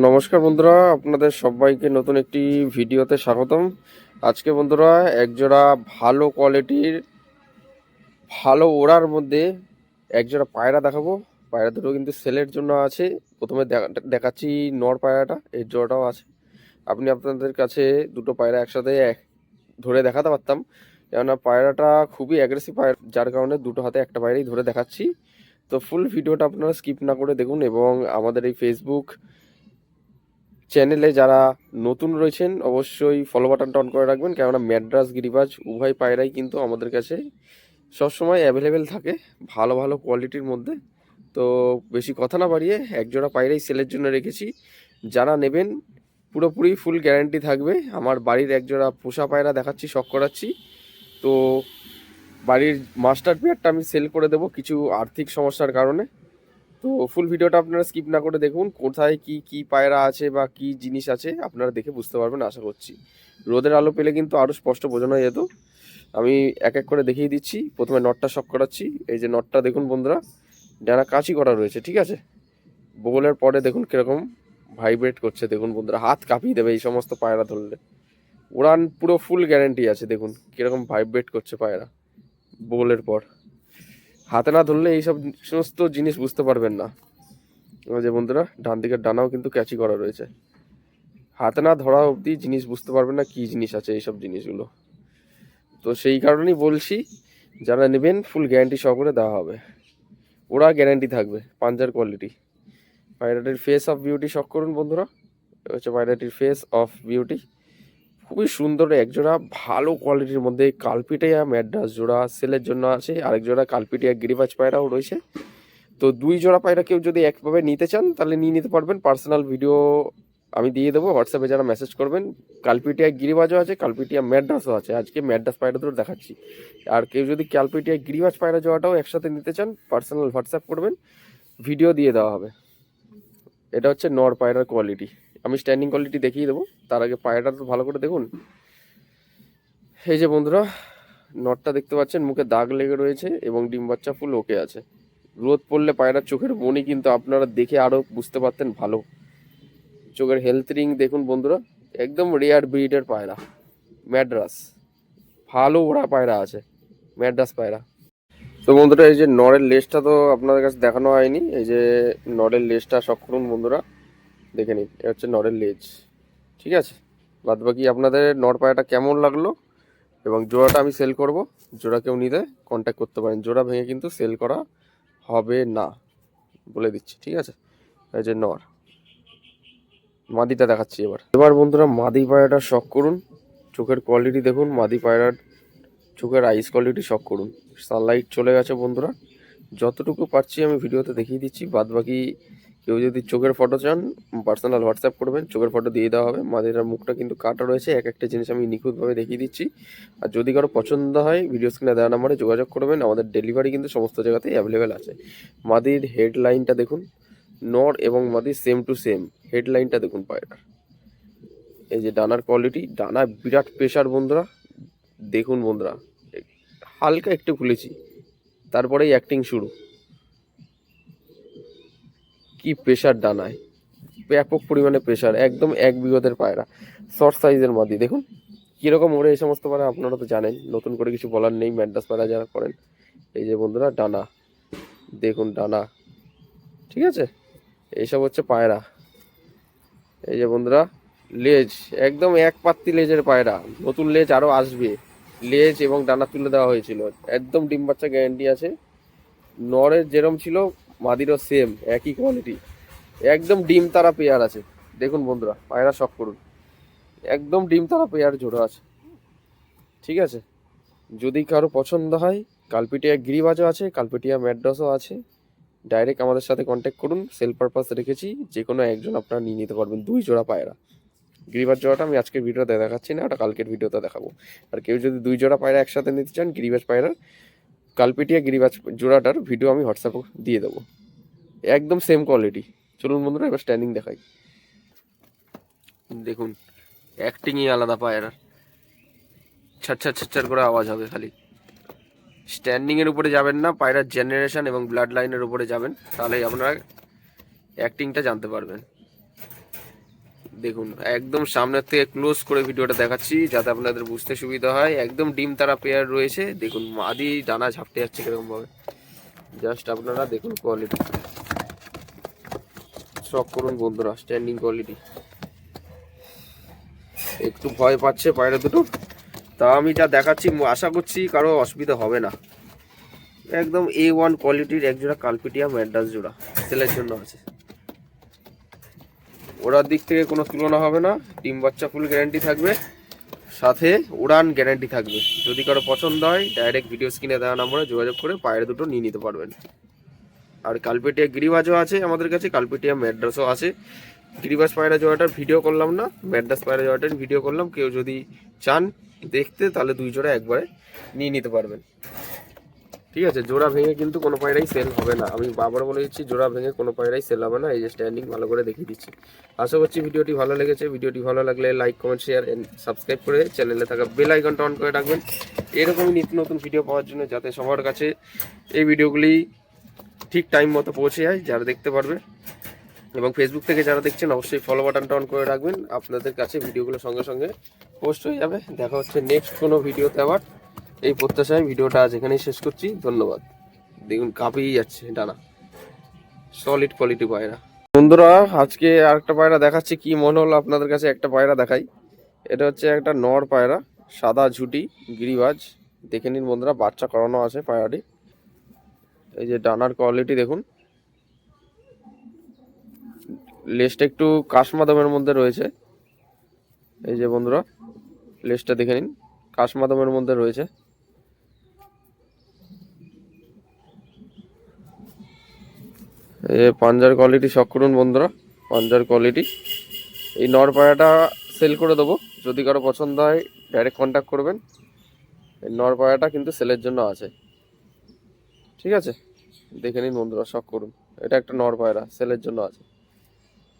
নমস্কার বন্ধুরা, আপনাদের সবাইকে নতুন একটি ভিডিওতে স্বাগতম। আজকে বন্ধুরা, একজোড়া ভালো কোয়ালিটির, ভালো ওড়ার মধ্যে একজোড়া পায়রা দেখাবো। পায়রা দুটো কিন্তু সেলের জন্য আছে। প্রথমে দেখা- দেখাচ্ছি নর পায়রাটা, এর জোড়াটাও আছে। আপনি আপনাদের কাছে দুটো পায়রা একসাথে এক, ধরে দেখাতে পারতাম। কেননা পায়রাটা খুবই অ্যাগ্রেসিভ পায়রা, যার কারণে দুটো হাতে একটা পায়রাই ধরে দেখাচ্ছি। তো ফুল ভিডিওটা আপনারা স্কিপ না করে দেখুন এবং আমাদের এই ফেসবুক চ্যানেলে যারা নতুন রয়েছেন, অবশ্যই ফলো বাটনটা অন করে রাখবেন। কেননা ম্যাড্রাস, গিরিবাজ, উভয় পায়রাই কিন্তু আমাদের কাছে সবসময় অ্যাভেলেবেল থাকে ভালো ভালো কোয়ালিটির মধ্যে। তো বেশি কথা না বাড়িয়ে একজোড়া পায়রাই সেলের জন্য রেখেছি। যারা নেবেন, পুরোপুরি ফুল গ্যারান্টি থাকবে। আমার বাড়ির একজোড়া পোষা পায়রা দেখাচ্ছি, শখ করাচ্ছি। তো বাড়ির মাস্টার পেয়ারটা আমি সেল করে দেবো কিছু আর্থিক সমস্যার কারণে। তো ফুল ভিডিওটা আপনারা স্কিপ না করে দেখুন, কোথায় কি কি পায়রা আছে বা কি জিনিস আছে, আপনারা দেখে বুঝতে পারবেন, আশা করছি। রোদের আলো পেলে কিন্তু আরও স্পষ্ট বোঝানো যেত। আমি এক এক করে দেখিয়ে দিচ্ছি, প্রথমে নটটা শক করাচ্ছি। এই যে নটটা দেখুন বন্ধুরা, ডানা কাঁচি করা রয়েছে, ঠিক আছে? বগলের পরে দেখুন কীরকম ভাইব্রেট করছে, দেখুন বন্ধুরা, হাত কাঁপিয়ে দেবে এই সমস্ত পায়রা ধরলে। উড়ান পুরো ফুল গ্যারেন্টি আছে, দেখুন, কীরকম ভাইব্রেট করছে পায়রা, বগলের পর। হাতে না ধরলে এইসব সমস্ত জিনিস বুঝতে পারবেন না। যে বন্ধুরা, ডান দিকের ডানাও কিন্তু ক্যাচি করা রয়েছে। হাতে না ধরা অবধি জিনিস বুঝতে পারবেন না কি জিনিস আছে এইসব জিনিসগুলো। তো সেই কারণেই বলছি, যারা নেবেন ফুল গ্যারান্টি সহকারে দেওয়া হবে। ওরা গ্যারান্টি থাকবে, পাঞ্জার কোয়ালিটি পায়রাটির ফেস অফ বিউটি শখ করুন বন্ধুরা। হচ্ছে পায়রাটির ফেস অফ বিউটি খুবই সুন্দর একজোড়া, ভালো কোয়ালিটির মধ্যে কালপিটিয়া ম্যাড্রাস জোড়া সেলের জন্য আছে। আরেক জোড়া কালপিটিয়া গিরিবাজ পায়রাও রয়েছে। তো দুই জোড়া পায়রা কেউ যদি একভাবে নিতে চান, তাহলে নিয়ে নিতে পারবেন। পার্সোনাল ভিডিও আমি দিয়ে দেবো হোয়াটসঅ্যাপে যারা মেসেজ করবেন, কালপিটিয়া গিরিবাজও আছে, কালপিটিয়া ম্যাড্রাসও আছে। আজকে ম্যাড্রাস পায়রা দুটো দেখাচ্ছি। আর কেউ যদি কালপিটিয়া গিরিবাজ পায়রা জোড়াটাও একসাথে নিতে চান পার্সোনাল হোয়াটসঅ্যাপ করবেন ভিডিও দিয়ে দেওয়া হবে। এটা হচ্ছে নর পায়রার কোয়ালিটি আমি স্ট্যান্ডিং কোয়ালিটি দেখিয়ে দেবো। তার আগে পায়রাটা তো ভালো করে দেখুন। এই যে বন্ধুরা নটটা দেখতে পাচ্ছেন, মুখে দাগ লেগে রয়েছে এবং ডিম বাচ্চা ফুল ওকে আছে। রোদ পড়লে পায়রার চোখের মনি কিন্তু আপনারা দেখে আরও বুঝতে পারতেন ভালো। চোখের হেলথ রিং দেখুন বন্ধুরা, একদম রেয়ার ব্রিডের পায়রা। ম্যাড্রাস। ভালো ওরা পায়রা আছে। ম্যাড্রাস পায়রা। তো বন্ধুরা, এই যে নরের লেজটা তো আপনাদের কাছে দেখানো হয়নি, এই যে নরের লেজটা শখ করুন বন্ধুরা, দেখে নিন এটা হচ্ছে নরের লেজ, ঠিক আছে? বাদ বাকি আপনাদের নর পায়াটা কেমন লাগল এবং জোড়াটা আমি সেল করব, জোড়া কেউ নিতে কন্ট্যাক্ট করতে পারেন, জোড়া ভেঙে কিন্তু সেল করা হবে না, বলে দিচ্ছি, ঠিক আছে? এই যে নর, মাদিটা দেখাচ্ছি এবার। এবার বন্ধুরা, মাদি পায়রাটা শখ করুন, চোখের কোয়ালিটি দেখুন, মাদি পায়রার চোখের আইস কোয়ালিটি শখ করুন। সানলাইট চলে গেছে বন্ধুরা। যতটুকু পারছি আমি ভিডিওতে দেখিয়ে দিচ্ছি। বাদ বাকি কেউ যদি চোখের ফটো চান পার্সোনাল হোয়াটসঅ্যাপ করবেন, চোখের ফটো দিয়ে দেওয়া হবে। মাদিরার মুখটা কিন্তু কাটা রয়েছে, এক একটা জিনিস আমি নিখুঁতভাবে দেখিয়ে দিচ্ছি। আর যদি কারও পছন্দ হয় ভিডিও স্ক্রিনে দেওয়া নাম্বারে যোগাযোগ করবেন। আমাদের ডেলিভারি কিন্তু সমস্ত জায়গাতেই অ্যাভেলেবেল আছে। মাদির হেডলাইনটা দেখুন। নর এবং মাদির সেম টু সেম হেডলাইনটা দেখুন পায়রার এই যে ডানার কোয়ালিটি ডানা বিরাট প্রেশার বন্ধুরা। দেখুন বন্ধুরা। হালকা একটু খুলেছি। তারপরেই অ্যাক্টিং শুরু। কি প্রেশার ডানায়। ব্যাপক পরিমাণে প্রেশার একদম এক বিগতের পায়রা। শর্ট সাইজের মাদি, দেখুন। কীরকম ওরে এই সমস্ত পায়রা, আপনারা তো জানেন। নতুন করে কিছু বলার নেই ম্যাডাস পায়রা যারা করেন। এই যে বন্ধুরা, ডানা। দেখুন ডানা। ঠিক আছে? এইসব হচ্ছে পায়রা। এই যে বন্ধুরা, লেজ। একদম এক পাত্তি লেজের পায়রা। নতুন লেজ আরও আসবে। লেজ এবং ডানা তুলে দেওয়া হয়েছিল। একদম ডিম বাচ্চা গ্যারান্টি আছে। নরের যেরম ছিল, মাদিরও সেম একই কোয়ালিটি একদম ডিম তারা পেয়ার আছে। দেখুন বন্ধুরা, পায়রা শখ করুন। একদম ডিম তারা পেয়ার জোড়া আছে। ঠিক আছে? যদি কারও পছন্দ হয়, কালপিটিয়া গিরিবাজও আছে, কালপিটিয়া ম্যাড্রাসও আছে ডাইরেক্ট আমাদের সাথে কন্ট্যাক্ট করুন। সেল পারপাস রেখেছি যে কোনো একজন আপনারা নিয়ে নিতে পারবেন দুই জোড়া পায়রা। গিরিবাজ জোড়াটা আমি আজকের ভিডিওতে দেখাচ্ছি না, ওটা কালকের ভিডিওতে দেখাবো। আর কেউ যদি দুই জোড়া পায়রা একসাথে নিতে চান, গিরিবাজ পায়রার কালপিটিয়া গিরিবাজ জোড়াটার ভিডিও আমি হোয়াটসঅ্যাপে দিয়ে দেবো। একদম সেম কোয়ালিটি চলুন বন্ধুরা, এবার স্ট্যান্ডিং দেখাই। দেখুন অ্যাক্টিংই আলাদা পায়রার। ছাচ্ছার ছাচ্ছার করে আওয়াজ হবে খালি। স্ট্যান্ডিং এর উপরে যাবেন না, পায়রার জেনারেশন এবং ব্লাড লাইনের উপরে যাবেন, তাহলেই আপনারা অ্যাক্টিংটা জানতে পারবেন। দেখুন, একদম সামনের থেকে ক্লোজ করে ভিডিওটা দেখাচ্ছি, যাতে আপনাদের বুঝতে সুবিধা হয়। একদম ডিম তারা পেয়ার রয়েছে। দেখুন মাদি ডানা ঝাপটে যাচ্ছে কীরকম ভাবে জাস্ট আপনারা দেখুন কোয়ালিটি শখ করুন বন্ধুরা স্ট্যান্ডিং কোয়ালিটি একটু ভয় পাচ্ছে পায়রা দুটো। তা আমি যা দেখাচ্ছি আশা করছি কারও অসুবিধা হবে না। একদম এ ওয়ান কোয়ালিটির একজোড়া কালপিটিয়া ম্যাড্রাস জোড়া সেলের জন্য আছে। ওড়ার দিক থেকে কোনো তুলনা হবে না। ডিম বাচ্চা ফুল গ্যারান্টি থাকবে। সাথে উড়ান গ্যারান্টি থাকবে। যদি কারও পছন্দ হয় ডাইরেক্ট ভিডিও স্ক্রিনে দেওয়া নম্বরে যোগাযোগ করে পায়ের দুটো নিয়ে নিতে পারবেন। আর কালপেটিয়া গিরিবাজও আছে আমাদের কাছে, কালপেটিয়া ম্যাড্রাসও আছে। গিরিবাজ পায়রা জোড়াটার ভিডিও করলাম না ম্যাড্রাস পায়রা জোড়াটার ভিডিও করলাম। কেউ যদি চান দেখতে, তাহলে দুই জোড়া একবারে নিয়ে নিতে পারবেন। ঠিক আছে, জোড়া ভেঙে কিন্তু কোনো পায়রাই সেল হবে না। আমি বাবার বলে দিচ্ছি, জোড়া ভেঙে কোনো পায়রাই সেল হবে না। এই যে স্ট্যান্ডিং ভালো করে দেখিয়ে দিচ্ছি। আশা করছি ভিডিওটি ভালো লেগেছে। ভিডিওটি ভালো লাগলে লাইক কমেন্ট শেয়ার সাবস্ক্রাইব করে চ্যানেলে থাকা বেল আইকনটা অন করে রাখবেন। এরকমই নিত্য নতুন ভিডিও পাওয়ার জন্য যাতে সবার কাছে এই ভিডিওগুলি ঠিক টাইম মতো পৌঁছে যায়, যারা দেখতে পারবে। এবং ফেসবুক থেকে যারা দেখছেন, অবশ্যই ফলো বাটনটা অন করে রাখবেন। আপনাদের কাছে ভিডিওগুলো সঙ্গে সঙ্গে পোস্ট হয়ে যাবে। দেখা হচ্ছে নেক্সট কোনো ভিডিওতে আবার। এই প্রত্যাশায় ভিডিওটা আজ এখানেই শেষ করছি। ধন্যবাদ। দেখুন কাঁপিয়ে যাচ্ছে ডানা। সলিড কোয়ালিটি পায়রা। বন্ধুরা, আজকে আরেকটা পায়রা দেখাচ্ছি। কি মনে হলো আপনাদের কাছে? একটা পায়রা দেখাই। এটা হচ্ছে একটা নর পায়রা, সাদা ঝুটি, গিরিবাজ। দেখে নিন বন্ধুরা, বাচ্চা করানো আছে পায়রাটি। এই যে ডানার কোয়ালিটি দেখুন। লেজটা একটু কাশমাদমের মধ্যে রয়েছে। এই যে বন্ধুরা লেজটা দেখে নিন। কাশমাদমের মধ্যে রয়েছে। যে পাঞ্জার কোয়ালিটি শখ করুন বন্ধুরা, পাঞ্জার কোয়ালিটি এই নর পায়াটা সেল করে দেবো, যদি কারও পছন্দ হয় ডাইরেক্ট কন্ট্যাক্ট করবেন। এই নর পায়াটা কিন্তু সেলের জন্য আছে। ঠিক আছে? দেখে নিন বন্ধুরা শখ করুন। এটা একটা নর পায়রা সেলের জন্য আছে।